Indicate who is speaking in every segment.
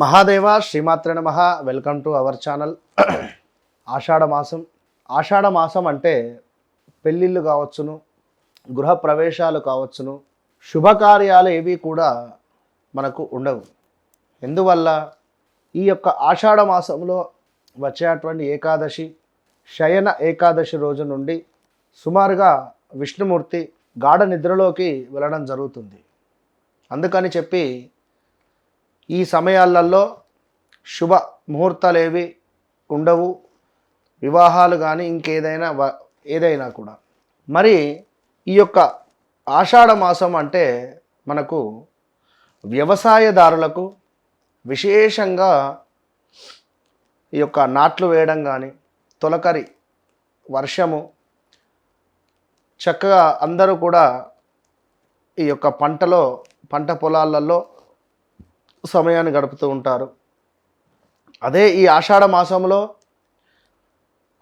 Speaker 1: మహాదేవ శ్రీమాత్ర నమ. Welcome to our channel Ashadha మాసం. ఆషాఢ మాసం అంటే పెళ్ళిళ్ళు కావచ్చును గృహప్రవేశాలు కావచ్చును శుభకార్యాలు ఏవి కూడా మనకు ఉండవు. ఎందువల్ల? ఈ యొక్క ఆషాఢ మాసంలో వచ్చేటువంటి ఏకాదశి శయన ఏకాదశి రోజు నుండి సుమారుగా విష్ణుమూర్తి గాఢ నిద్రలోకి వెళ్ళడం జరుగుతుంది. అందుకని చెప్పి ఈ సమయాలలో శుభ ముహూర్తాలు ఏవి ఉండవు వివాహాలు కానీ ఇంకేదైనా వ- ఏదైనా కూడా. మరి ఈ యొక్క ఆషాఢ మాసం అంటే మనకు వ్యవసాయదారులకు విశేషంగా ఈ యొక్క నాట్లు వేయడం కానీ తొలకరి వర్షము చక్కగా అందరూ కూడా ఈ యొక్క పంటలో పంట పొలాలలో సమయాన్ని గడుపుతూ ఉంటారు. అదే ఈ ఆషాఢ మాసంలో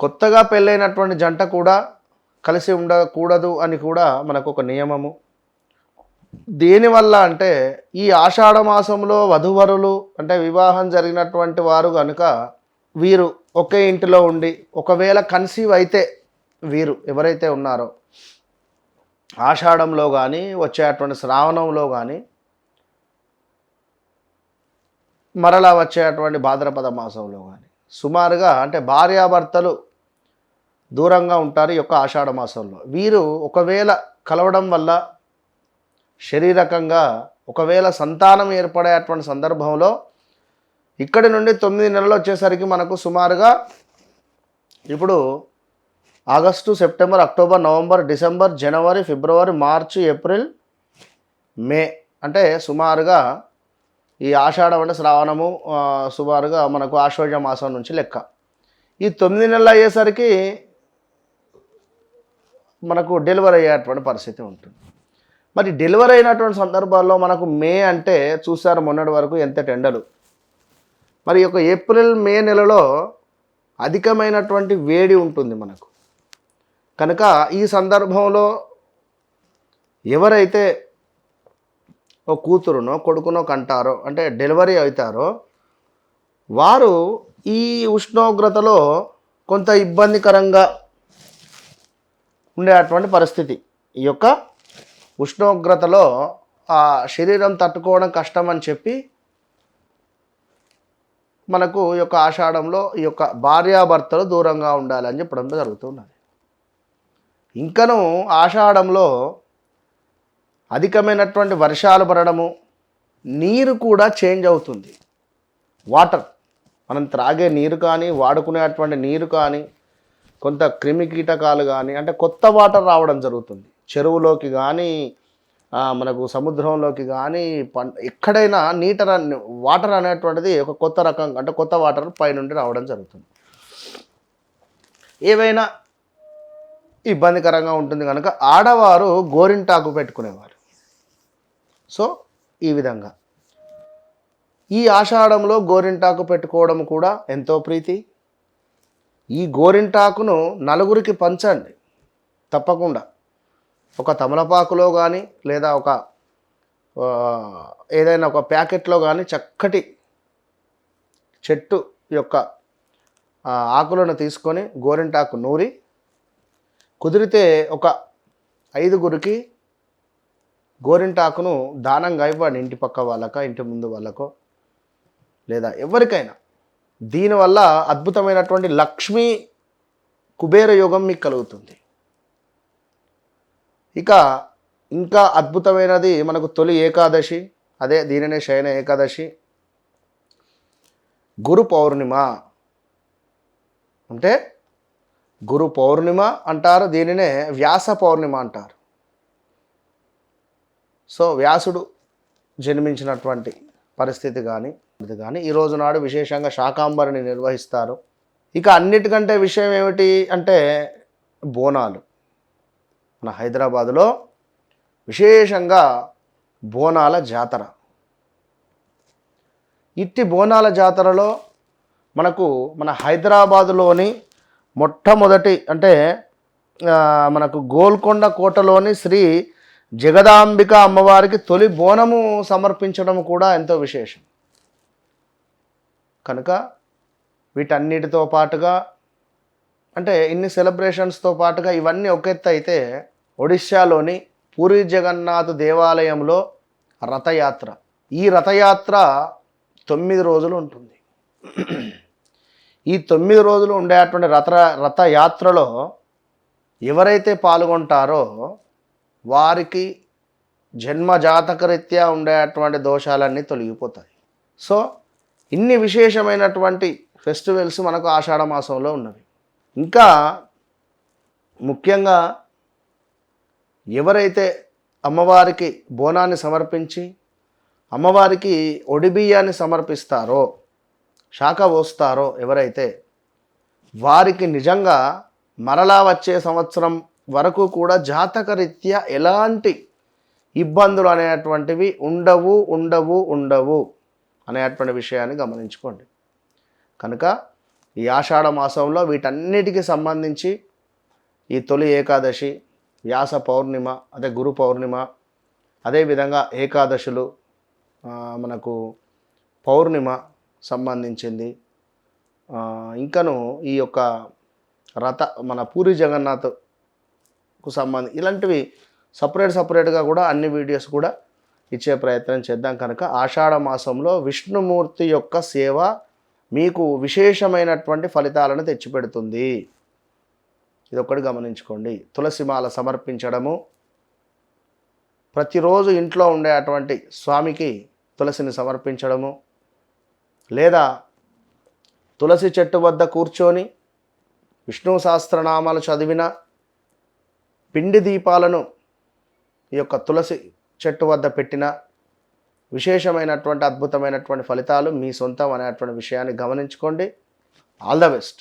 Speaker 1: కొత్తగా పెళ్ళైనటువంటి జంట కూడా కలిసి ఉండకూడదు అని కూడా మనకు ఒక నియమము దేనివల్ల అంటే ఈ ఆషాఢ మాసంలో వధువరులు అంటే వివాహం జరిగినటువంటి వారు కనుక వీరు ఒకే ఇంటిలో ఉండి ఒకవేళ కన్సీవ్ అయితే వీరు ఎవరైతే ఉన్నారో ఆషాఢంలో కానీ వచ్చేటువంటి శ్రావణంలో కానీ మరలా వచ్చేటువంటి భాద్రపద మాసంలో కానీ సుమారుగా అంటే భార్యాభర్తలు దూరంగా ఉంటారు ఈ యొక్క ఆషాఢ మాసంలో. వీరు ఒకవేళ కలవడం వల్ల శరీరకంగా ఒకవేళ సంతానం ఏర్పడేటువంటి సందర్భంలో ఇక్కడి నుండి తొమ్మిది నెలలు వచ్చేసరికి మనకు సుమారుగా ఇప్పుడు August September October November December జనవరి ఫిబ్రవరి మార్చి ఏప్రిల్ మే అంటే సుమారుగా ఈ ఆషాఢం అంటే శ్రావణము సుమారుగా మనకు ఆశ్వజ మాసం నుంచి లెక్క. ఈ తొమ్మిది నెలలు అయ్యేసరికి మనకు డెలివరీ అయ్యేటువంటి పరిస్థితి ఉంటుంది. మరి డెలివరీ అయినటువంటి సందర్భాల్లో మనకు మే అంటే చూసారు మొన్నటి వరకు ఎంత టెండలు. మరి ఒక యొక్క ఏప్రిల్ మే నెలలో అధికమైనటువంటి వేడి ఉంటుంది మనకు. కనుక ఈ సందర్భంలో ఎవరైతే ఓ కూతురునో కొడుకునో కంటారో అంటే డెలివరీ అవుతారో వారు ఈ ఉష్ణోగ్రతలో కొంత ఇబ్బందికరంగా ఉండేటువంటి పరిస్థితి. ఈ యొక్క ఉష్ణోగ్రతలో ఆ శరీరం తట్టుకోవడం కష్టం అని చెప్పి మనకు ఈ యొక్క ఆషాఢంలో ఈ యొక్క భార్యాభర్తలు దూరంగా ఉండాలని చెప్పడం జరుగుతున్నది. ఇంకను ఆషాఢంలో అధికమైనటువంటి వర్షాలు పడడము నీరు కూడా చేంజ్ అవుతుంది. వాటర్ మనం త్రాగే నీరు కానీ వాడుకునేటువంటి నీరు కానీ కొంత క్రిమి కీటకాలు కానీ అంటే కొత్త వాటర్ రావడం జరుగుతుంది. చెరువులోకి కానీ మనకు సముద్రంలోకి కానీ పంట ఎక్కడైనా నీటర్ వాటర్ అనేటువంటిది ఒక కొత్త రకం అంటే కొత్త వాటర్ పైనుండి రావడం జరుగుతుంది. ఏవైనా ఇబ్బందికరంగా ఉంటుంది కనుక ఆడవారు గోరింటాకు పెట్టుకునేవారు. సో ఈ విధంగా. ఈ ఆషాఢంలో గోరింటాకు పెట్టుకోవడం కూడా ఎంతో ప్రీతి. ఈ గోరింటాకును నలుగురికి పంచండి. తప్పకుండా. ఒక తమలపాకులో కానీ లేదా ఒక ఏదైనా ఒక ప్యాకెట్లో కానీ చక్కటి చెట్టు యొక్క ఆకులను తీసుకొని గోరింటాకు నూరి కుదిరితే ఒక ఐదుగురికి గోరింటాకును దానంగా ఇవ్వండి ఇంటి పక్క వాళ్ళకో ఇంటి ముందు వాళ్ళకో. లేదా ఎవరికైనా. దీనివల్ల అద్భుతమైనటువంటి లక్ష్మీ కుబేర యోగం మీకు కలుగుతుంది. ఇక ఇంకా అద్భుతమైనది మనకు తొలి ఏకాదశి అదే దీనినే శయన ఏకాదశి. గురు పౌర్ణిమ. అంటే గురు పౌర్ణిమ అంటారు దీనినే వ్యాస పౌర్ణిమ అంటారు. సో వ్యాసుడు జన్మించినటువంటి పరిస్థితి కానీ ఇది కానీ ఈ రోజు నాడు విశేషంగా శాకాంబరిని నిర్వహిస్తారు. ఇక అన్నిటికంటే విషయం ఏమిటి అంటే బోనాలు. మన హైదరాబాదులో విశేషంగా బోనాల జాతర. ఇట్టి బోనాల జాతరలో మనకు మన హైదరాబాదులోని మొట్టమొదటి అంటే మనకు గోల్కొండ కోటలోని శ్రీ జగదాంబిక అమ్మవారికి తొలి బోనము సమర్పించడం కూడా ఎంతో విశేషం. కనుక వీటన్నిటితో పాటుగా అంటే ఇన్ని సెలబ్రేషన్స్తో పాటుగా ఇవన్నీ ఒక అయితే ఒడిశాలోని పూరి జగన్నాథ్ దేవాలయంలో రథయాత్ర. ఈ రథయాత్ర తొమ్మిది రోజులు ఉంటుంది. ఈ తొమ్మిది రోజులు ఉండేటువంటి రథ రథయాత్రలో ఎవరైతే పాల్గొంటారో వారికి జన్మ జాతకరీత్యా ఉండేటువంటి దోషాలన్నీ తొలగిపోతాయి. సో ఇన్ని విశేషమైనటువంటి ఫెస్టివల్స్ మనకు ఆషాఢ మాసంలో ఉన్నవి. ఇంకా ముఖ్యంగా ఎవరైతే అమ్మవారికి బోనాన్ని సమర్పించి అమ్మవారికి ఒడిబియ్యాన్ని సమర్పిస్తారో శాఖ పోస్తారో ఎవరైతే వారికి నిజంగా మరలా వచ్చే సంవత్సరం వరకు కూడా జాతకరీత్యా ఎలాంటి ఇబ్బందులు అనేటువంటివి ఉండవు ఉండవు ఉండవు అనేటువంటి విషయాన్ని గమనించుకోండి. కనుక ఈ ఆషాఢ మాసంలో వీటన్నిటికీ సంబంధించి ఈ తొలి ఏకాదశి వ్యాస పౌర్ణిమ అదే గురు పౌర్ణిమ అదేవిధంగా ఏకాదశులు మనకు పౌర్ణిమ సంబంధించింది. ఇంకను ఈ యొక్క రథ మన పూరి జగన్నాథ్ కు సంబంధం ఇలాంటివి సపరేట్ సపరేట్గా కూడా అన్ని వీడియోస్ కూడా ఇచ్చే ప్రయత్నం చేద్దాం కనుక ఆషాఢ మాసంలో విష్ణుమూర్తి యొక్క సేవ మీకు విశేషమైనటువంటి ఫలితాలను తెచ్చిపెడుతుంది. ఇది ఒకటి గమనించుకోండి తులసిమాల సమర్పించడము ప్రతిరోజు ఇంట్లో ఉండే అటువంటి స్వామికి తులసిని సమర్పించడము లేదా తులసి చెట్టు వద్ద కూర్చొని విష్ణు సహస్రనామాలు చదివిన పిండి దీపాలను ఈ యొక్క తులసి చెట్టు వద్ద పెట్టిన విశేషమైనటువంటి అద్భుతమైనటువంటి ఫలితాలు మీ సొంతం అనేటువంటి విషయాన్ని గమనించుకోండి. All the best